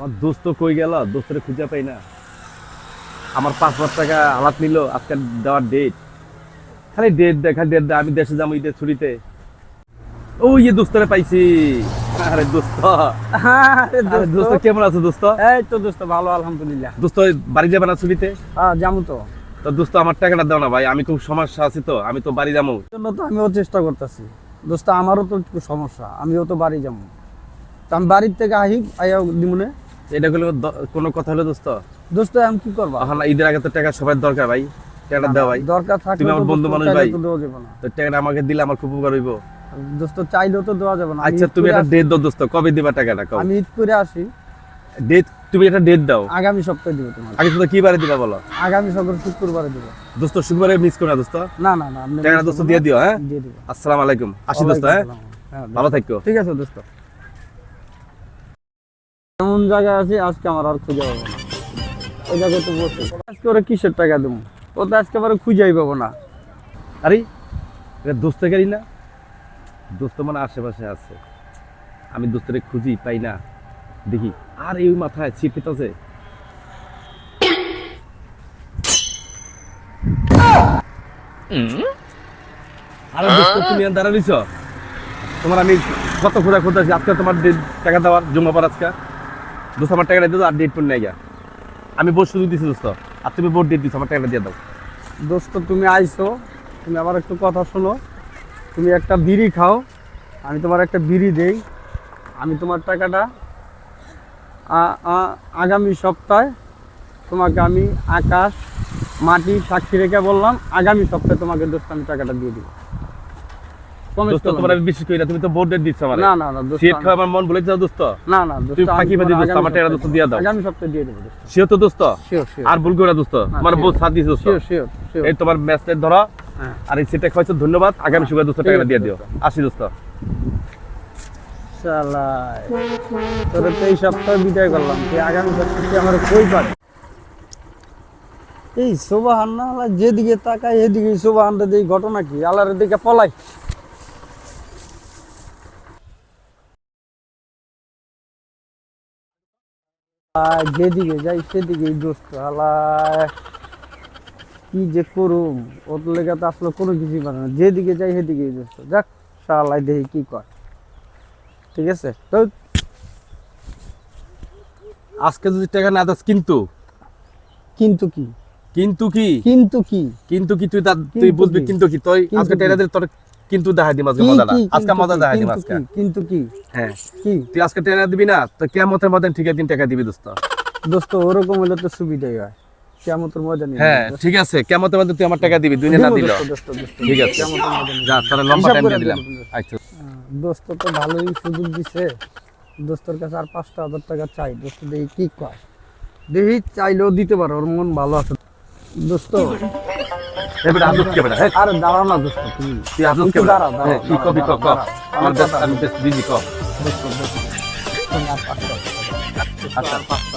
আমার দোস্ত কই গেল? দোস্তরে খুঁজে পাই না। আমার পাঁচ হাজার টাকা আলাপ নিল আজকে দেওয়ার ডেট খালি ডেট দেখা ডেট দে আমি দেশে যাব ঈদের ছুটিতে। ও ইয়ে দোস্তরে পাইছি। আরে দোস্ত। আরে দোস্ত। কেমন আছো দোস্ত? এই তো দোস্ত ভালো আলহামদুলিল্লাহ। দোস্ত বাড়ি যাবে না ছুটিতে? হ্যাঁ যাব তো। তো দোস্ত আমার টাকাটা দাও না ভাই আমি খুব সমস্যা আছি তো আমি তো বাড়ি যাব। তো আমিও চেষ্টা করতেছি। দোস্ত আমারও তো একটু সমস্যা আমিও তো বাড়ি যাব। তো আমি বাড়ির থেকে আহি আইয়া দিমুনে। এটা হলো কোনো কথা হলো দোস্ত? দোস্ত আমি কি করব? এখন ঈদের আগে তো টাকা সবার দরকার ভাই। টাকাটা দাও ভাই। দরকার থাকলে তুমি আমার বন্ধু মানুষ ভাই। তো টাকাটা আমাকে দিলে আমার খুব উপকার হইব। দোস্ত চাইলেও তো দেওয়া যাবে না। আমি আচ্ছা তুমি একটা আসি- ডেট দাও দোস্ত কবে দিবা টাকাটা কবে আমি ঈদ করে আসি। ডেট তুমি একটা ডেট দাও। আগামী সপ্তাহে দিব তোমার আগে শুধু কি বারে দিবা বলো? আগামী সপ্তাহে শুক্রবারে দিব। দোস্ত শুক্রবারে মিস করো না দোস্ত? না না না টাকাটা দোস্ত দিয়ে দিও হ্যাঁ? দিয়ে দিব। আসসালামু আলাইকুম। আসি দোস্ত হ্যাঁ? হ্যাঁ ভালো থাকো। ঠিক আছে দোস্ত। এমন জায়গায় আছি, আজকে আমার আর খুঁজে পাবো না। ওই জায়গায় তো বসে। আজকে ওরা কিসের টাকা দেবো? ও তো আজকে আবার খুঁজেই পাবো না। আরে, এটা গাড়ি না? দোস্ত মানে আশেপাশে আছে। আমি দোস্তরে খুঁজি পাই না। দেখি, আর এই মাথায় ছিট আছে আরে দোস্ত, তুমি তোমার আমি কত খোঁজা খোঁজাছি আজকে তোমার টাকা দেওয়ার জমা পর আজকে? দোস্ত, আমার টাকাটা দিয়ে দাও, আর ডেট পর নেই আমি বোর্ড শুধু দিছি, দোস্ত। আর তুমি বোর্ড ডেট দিছো, আমার টাকাটা দিয়ে দাও। দোস্ত, তুমি আইছো, তুমি আবার একটু কথা শোনো। তুমি একটা বিড়ি খাও, আমি তোমার একটা বিড়ি দেই। আমি তোমার টাকাটা আগামী সপ্তাহে তোমাকে আমি আকাশ, মাটি, সাক্ষী রেখে বললাম, আগামী সপ্তাহে তোমাকে, দোস্ত, আমি টাকাটা দিয়ে Promise দোস্ত তোমার আমি বিশ্বাস করি না তুমি তো বোর্ড ডেট দিচ্ছ আমার। না না না দোস্ত খাওয়া আমার মন বলে যাও দোস্ত। না না দোস্ত তুই আমি ফাঁকি দোস্ত, আমার টাকাটা দোস্ত দিয়ে দাও। আগামী সপ্তাহে দিয়ে দেবো দোস্ত। সেও তো দোস্ত? শিওর শিওর আর ভুল করে দোস্ত। না, বহুত সাথ দিছে দোস্ত। শিওর শিওর শিওর এই তোমার ম্যাচটা ধরো আর এই সিটটা খাওয়াইছো ধন্যবাদ। আগামী সুগার দোস্ত আছে, দিয়ে দিও। আসি দোস্ত। চালাই তোরে তো এই সপ্তাহে বিদায় করলাম তুই আগামী সপ্তাহে আমার কই পাবি? এই সোবাহান না যেদিকে তাকাই এদিকে সোবাহানটা দিই ঘটনা কি? আল্লাহর দিকে পলাই। যেদিকে যাই সেদিকে দোস্ত আল্লাহ কি যে করুম ওর লেগে তো আসলে কোনো কিছুই পারে না। যেদিকে যাই সেদিকে দোস্ত যাক শালাই দেখি কি কয়। ঠিক আছে? তো আজকে যদি টাকা না দাস কিন্তু? কিন্তু কি? কিন্তু কি? কিন্তু কি? কিন্তু কি? তুই তুই বুঝবি কিন্তু কি? তুই আজকে? টাকা দিলে তোর কিন্তু দেখা দিম আজকে কি, মজাটা। আজকে মজা দেখা দিম কিন্তু আজকে। কি, কিন্তু কি হ্যাঁ। কি? তুই আজকে টাকা দিবি না তো কেমতের মধ্যে ঠিক দিন টাকা দিবি দোস্ত। দোস্ত ওরকম হলে তো সুবিধাই হয়। কেমন তোর মজা নেই হ্যাঁ ঠিক আছে কেমতের মধ্যে তুই আমার টাকা দিবি দুই না দিল। ঠিক আছে। যা তোর লম্বা টাইম দিয়ে দিলাম। আচ্ছা। দোস্ত তো ভালোই সুযোগ দিছে। দোস্তর কাছে আর পাঁচটা হাজার টাকা চাই। দোস্ত দেখি কি কয়। দেখি চাইলেও দিতে পারো ওর মন ভালো আছে। দোস্ত এবারে আজকে কে বেটা? আরে দাঁড়াও না দোস্ত তুমি তুই আজকে কে হ্যাঁ কি কবি ক ক। আমার দাঁড়াও, আমি বেশ বিজি কক। আচ্ছা পাঁচটা।